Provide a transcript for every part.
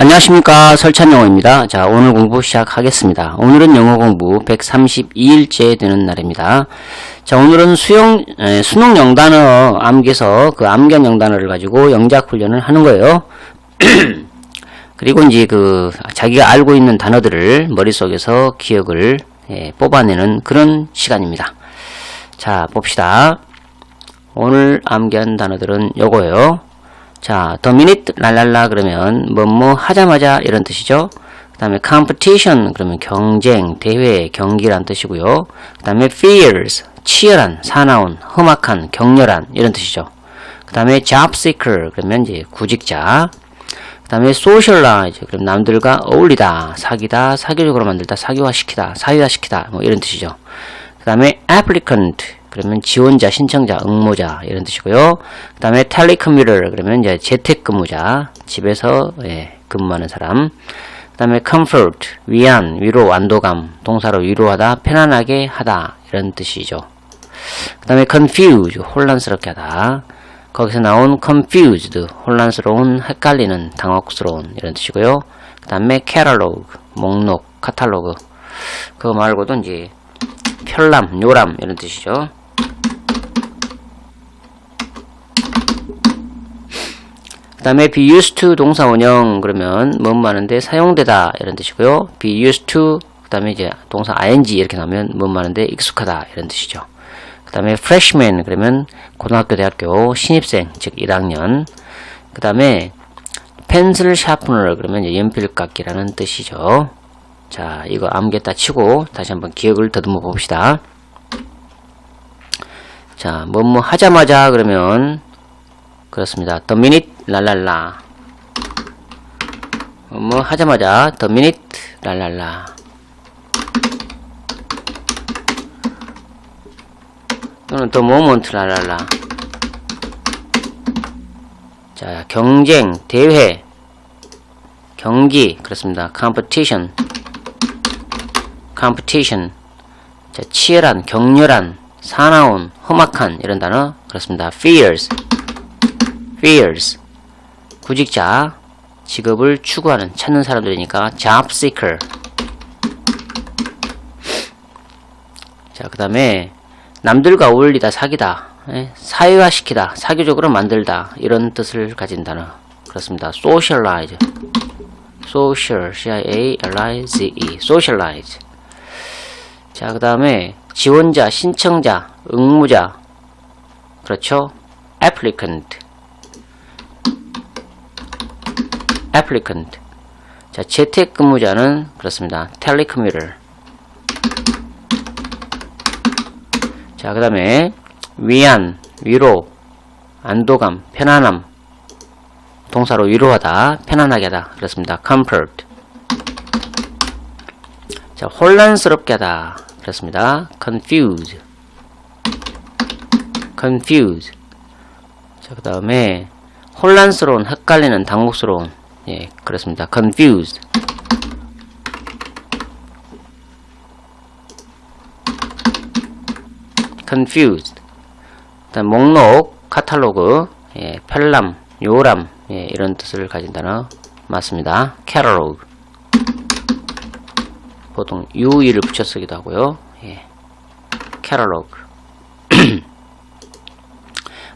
안녕하십니까 설찬 영어입니다. 자 오늘 공부 시작하겠습니다. 오늘은 영어 공부 132일째 되는 날입니다. 자 오늘은 수용 에, 수능 영단어 암기에서 그 암기한 영단어를 가지고 영작 훈련을 하는 거예요. 그리고 이제 그 자기가 알고 있는 단어들을 머릿속에서 기억을 예, 뽑아내는 그런 시간입니다. 자 봅시다. 오늘 암기한 단어들은 요거예요. 자, the minute 랄랄라 그러면 뭐뭐 하자마자 이런 뜻이죠. 그 다음에 competition 그러면 경쟁, 대회, 경기란 뜻이고요. 그 다음에 fierce 치열한, 사나운, 험악한, 격렬한 이런 뜻이죠. 그 다음에 job seeker 그러면 이제 구직자. 그 다음에 socialize 그럼 남들과 어울리다, 사귀다, 사교적으로 만들다, 사교화시키다, 사회화시키다 뭐 이런 뜻이죠. 그 다음에 applicant 그러면 지원자, 신청자, 응모자 이런 뜻이고요. 그 다음에 telecommuter 그러면 이제 재택근무자, 집에서 예, 근무하는 사람. 그 다음에 comfort 위안, 위로, 완도감 동사로 위로하다, 편안하게 하다 이런 뜻이죠. 그 다음에 confuse 혼란스럽게 하다. 거기서 나온 confused 혼란스러운, 헷갈리는, 당혹스러운 이런 뜻이고요. 그 다음에 catalog 목록, 카탈로그 그거 말고도 이제 편람, 요람 이런 뜻이죠. 그 다음에 be used to 동사 원형 그러면 뭐뭐 하는데 사용되다 이런 뜻이고요. be used to 그 다음에 이제 동사 ing 이렇게 나오면 뭐뭐 하는데 익숙하다 이런 뜻이죠. 그 다음에 freshman 그러면 고등학교 대학교 신입생 즉 1학년 그 다음에 펜슬 샤프너 그러면 이제 연필깎이라는 뜻이죠. 자 이거 암겠다 치고 다시 한번 기억을 더듬어 봅시다. 자 뭐뭐 하자마자 그러면 그렇습니다. The minute 랄랄라 뭐 하자마자 The minute 랄랄라 또는 The moment 랄랄라 자 경쟁 대회 경기 그렇습니다. competition competition 자 치열한 격렬한 사나운 험악한 이런 단어 그렇습니다. fierce fierce 구직자 직업을 추구하는 찾는 사람들이니까 job seeker. 자그 다음에 남들과 어울리다 사귀다 예? 사회화시키다 사교적으로 만들다 이런 뜻을 가진 단어. 그렇습니다. socialize. social c-i-a-l-i-z-e socialize. 자그 다음에 지원자 신청자 응무자. 그렇죠? applicant applicant. 자, 재택 근무자는 그렇습니다. telecommuter. 자, 그 다음에 위안, 위로, 안도감, 편안함. 동사로 위로하다, 편안하게 하다. 그렇습니다. comfort. 자, 혼란스럽게 하다. 그렇습니다. confuse. confuse. 자, 그 다음에 혼란스러운, 헷갈리는, 당혹스러운. 예, 그렇습니다. confused. confused. 일단 목록, 카탈로그, 예, 편람, 요람, 예, 이런 뜻을 가진 단어 맞습니다. catalog. 보통 ue를 붙여 쓰기도 하고요. 예, catalog.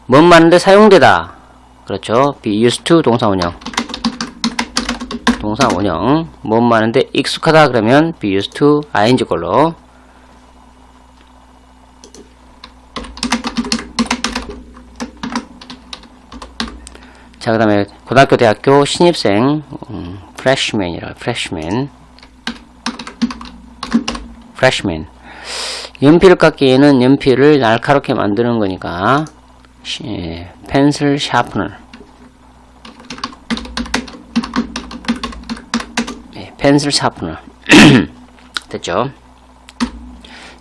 뭔 말인데 사용되다. 그렇죠. be used to 동사 원형. 동사 원형 뭔 말인데 익숙하다 그러면 be used to ing 걸로. 자 그 다음에 고등학교 대학교 신입생 음, freshman이라 freshman. freshman. 연필 깎기에는 연필을 날카롭게 만드는 거니까 시, 펜슬 샤프너 펜슬 샤프너. 됐죠?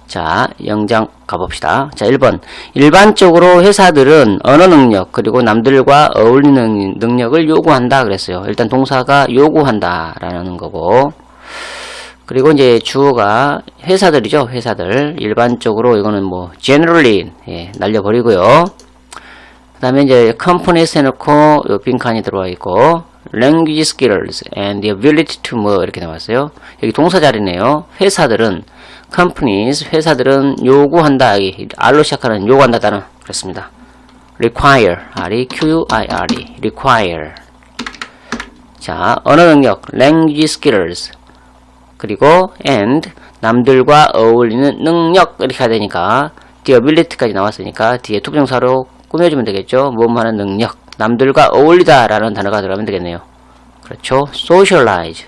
자 영장 가봅시다. 자 1번. 일반적으로 회사들은 언어 능력 그리고 남들과 어울리는 능력을 요구한다 그랬어요. 일단 동사가 요구한다 라는 거고. 그리고 이제 주어가 회사들이죠 회사들. 일반적으로 이거는 뭐 generally 예, 날려버리고요. 그 다음에 이제 companies 해놓고 요 빈칸이 들어와 있고 language skills and the ability to 뭐 이렇게 나왔어요. 여기 동사 자리네요. 회사들은 companies 회사들은 요구한다 여기 R로 시작하는 요구한다 단어 그렇습니다. require R Q I R E require 자 언어 능력 language skills 그리고 and 남들과 어울리는 능력 이렇게 해야 되니까 the ability까지 나왔으니까 뒤에 투부정사로 꾸며주면 되겠죠. 뭐뭐 하는 능력 남들과 어울리다 라는 단어가 들어가면 되겠네요. 그렇죠. socialize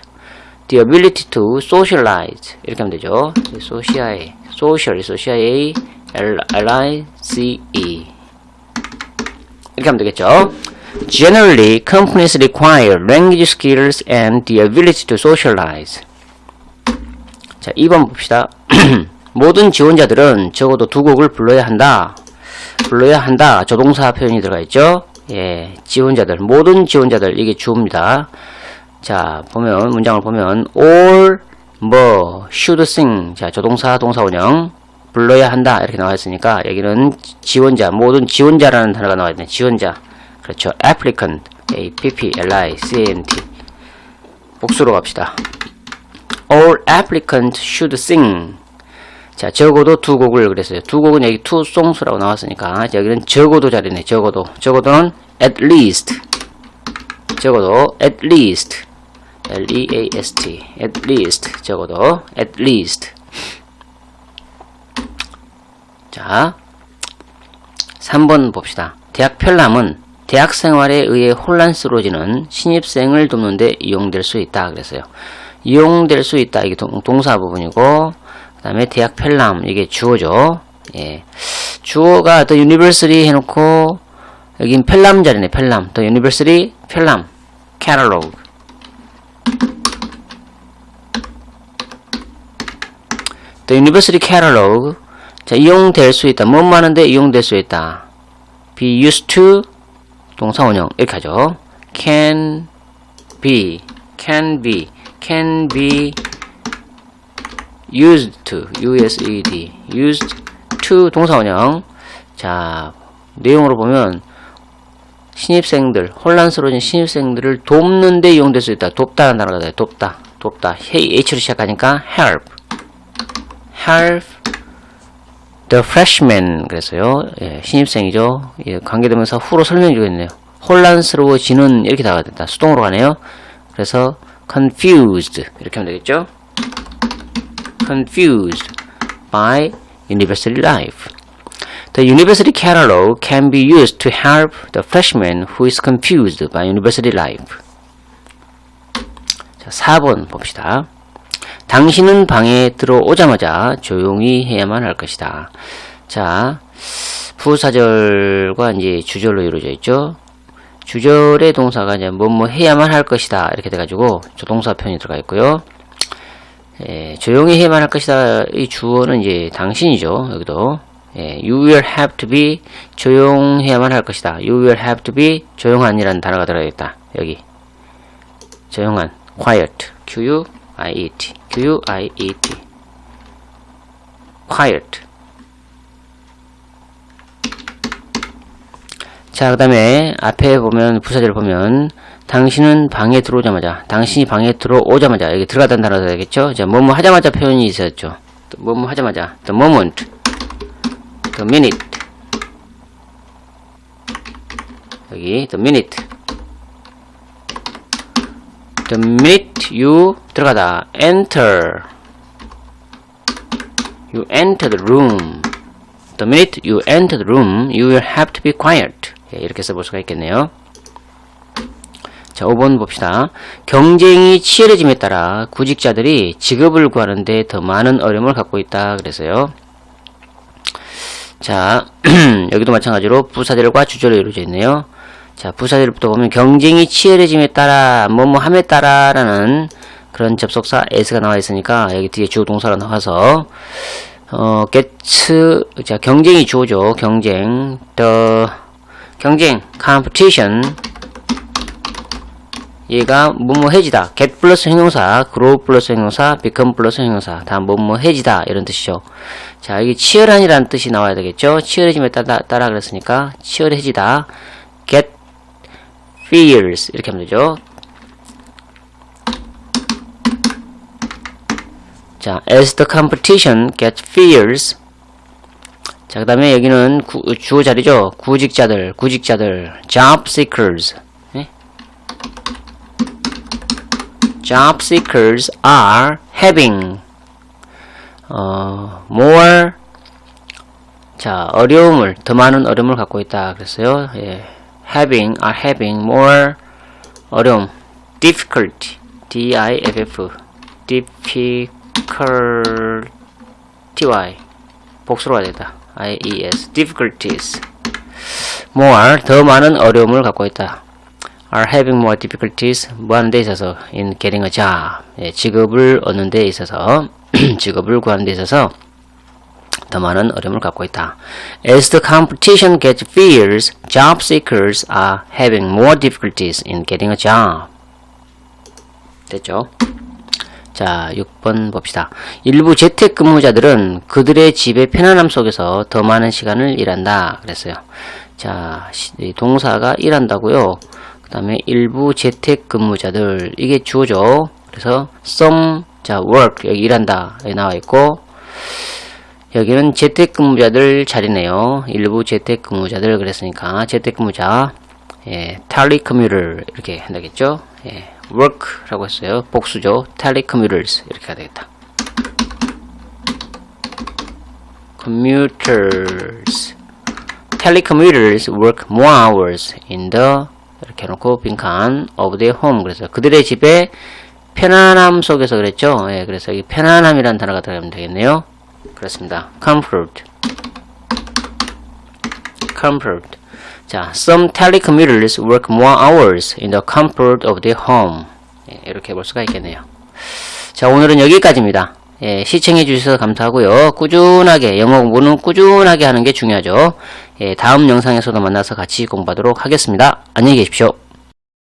the ability to socialize 이렇게 하면 되죠. social social social L L I C E 이렇게 하면 되겠죠. Generally, companies require language skills and the ability to socialize. 자, 2번 봅시다. 모든 지원자들은 적어도 두 곡을 불러야 한다. 불러야 한다. 조동사 표현이 들어가 있죠. 예, 지원자들, 모든 지원자들, 이게 주어입니다. 자, 보면, 문장을 보면, all, 뭐, should sing. 자, 조동사, 동사 원형. 불러야 한다. 이렇게 나와 있으니까, 여기는 지원자, 모든 지원자라는 단어가 나와 있네. 지원자. 그렇죠. applicant. A-P-P-L-I-C-A-N-T. 복수로 갑시다. All applicants should sing. 자, 적어도 두 곡을 그랬어요. 두 곡은 여기 two songs라고 나왔으니까 여기는 적어도 자리네. 적어도. 적어도는 at least. 적어도 at least. L-E-A-S-T. at least. 적어도 at least. 자, 3번 봅시다. 대학 편람은 대학 생활에 의해 혼란스러워지는 신입생을 돕는데 이용될 수 있다. 그랬어요. 이용될 수 있다. 이게 동, 동사 부분이고, 그 다음에 대학 편람. 이게 주어죠. 예. 주어가 the university 해놓고, 여긴 편람 자리네, 편람. the university, 편람. catalog. the university catalog. 자, 이용될 수 있다. 뭐뭐 하는데 이용될 수 있다. be used to 동사 원형 이렇게 하죠. can be can be can be used to used used to 동사 원형. 자 내용으로 보면 신입생들 혼란스러워진 신입생들을 돕는데 이용될 수 있다. 돕다라는 단어가 돼요. 돕다 돕다. H로 시작하니까 help. help the freshman 그래서요. 예, 신입생이죠. 예, 관계되면서 후로 설명해 주겠네요. 혼란스러워지는 이렇게 나가야 된다. 수동으로 가네요. 그래서 confused 이렇게 하면 되겠죠 confused by university life the university catalog can be used to help the freshman who is confused by university life 자 4번 봅시다 당신은 방에 들어오자마자 조용히 해야만 할 것이다. 자, 부사절과 이제 주절로 이루어져 있죠. 주절의 동사가 이제 뭐뭐 해야만 할 것이다. 이렇게 돼가지고 조동사 표현이 들어가 있고요. 예, 조용히 해야만 할 것이다. 이 주어는 이제 당신이죠. 여기도. 예, you will have to be 조용해야만 할 것이다. You will have to be 조용한이라는 단어가 들어가 있다. 여기. 조용한. quiet. Q-U I-E-T. Q-U-I-E-T. quiet. 자, 그 다음에 앞에 보면, 부사절을 보면, 당신은 방에 들어오자마자, 당신이 방에 들어오자마자, 여기 들어가다는 단어가 되겠죠? 자, 뭐뭐 하자마자 표현이 있었죠. 뭐뭐 하자마자, the moment, the minute. 여기, the minute. The minute you 들어가다 enter you enter the room the minute you enter the room you will have to be quiet 예, 이렇게 써볼 수가 있겠네요 자 5번 봅시다. 경쟁이 치열해짐에 따라 구직자들이 직업을 구하는데 더 많은 어려움을 갖고 있다 그래서요. 자 여기도 마찬가지로 부사절과 주절로 이루어져 있네요. 자, 부사절부터 보면 경쟁이 치열해짐에 따라, 뭐뭐 함에 따라라는 그런 접속사 s가 나와 있으니까 여기 뒤에 주어 동사가 나와서 어, gets, 자, 경쟁이 주어죠. 경쟁, the, 경쟁, competition, 얘가 뭐뭐 해지다. get 플러스 형용사, grow 플러스 형용사, become 플러스 형용사. 다 뭐뭐 해지다. 이런 뜻이죠. 자, 여기 치열한이라는 뜻이 나와야 되겠죠. 치열해짐에 따라, 따라 그랬으니까 치열해지다. get fierce. 이렇게 하면 되죠. 자, as the competition gets fierce. 자, 그 다음에 여기는 구, 주어 자리죠. 구직자들, 구직자들, job seekers. 네? Job seekers are having 어, more 자, 어려움을, 더 많은 어려움을 갖고 있다. 그랬어요. 예. having, are having more 어려움, difficulty, D-I-F-F, difficulty, 복수로 가야 되다. I-E-S, difficulties, more, 더 많은 어려움을 갖고 있다. Are having more difficulties, 뭐 하는 데 있어서, in getting a job, 예, 직업을 얻는 데 있어서, 직업을 구하는 데 있어서, 더 많은 어려움을 갖고 있다. As the competition gets fierce, job seekers are having more difficulties in getting a job. 됐죠? 자, 6번 봅시다. 일부 재택근무자들은 그들의 집의 편안함 속에서 더 많은 시간을 일한다. 그랬어요. 자, 동사가 일한다고요. 그 다음에 일부 재택근무자들 이게 주어죠. 그래서 some 자 work 여기 일한다 여기 나와 있고 여기는 재택근무자들 자리네요. 일부 재택근무자들 그랬으니까 재택근무자 예, telecommuter 이렇게 한다겠죠. 예, work라고 했어요. 복수죠. telecommuters 이렇게 해야 되겠다. commuters telecommuters work more hours in the 이렇게 해놓고 빈칸 of their home 그래서 그들의 집에 편안함 속에서 그랬죠. 예, 그래서 이 편안함이라는 단어가 들어가면 되겠네요. 그렇습니다. comfort comfort 자, some telecommuters work more hours in the comfort of their home. 예, 이렇게 볼 수가 있겠네요. 자, 오늘은 여기까지입니다. 예, 시청해 주셔서 감사하고요. 꾸준하게, 영어 공부는 꾸준하게 하는 게 중요하죠. 예, 다음 영상에서도 만나서 같이 공부하도록 하겠습니다. 안녕히 계십시오.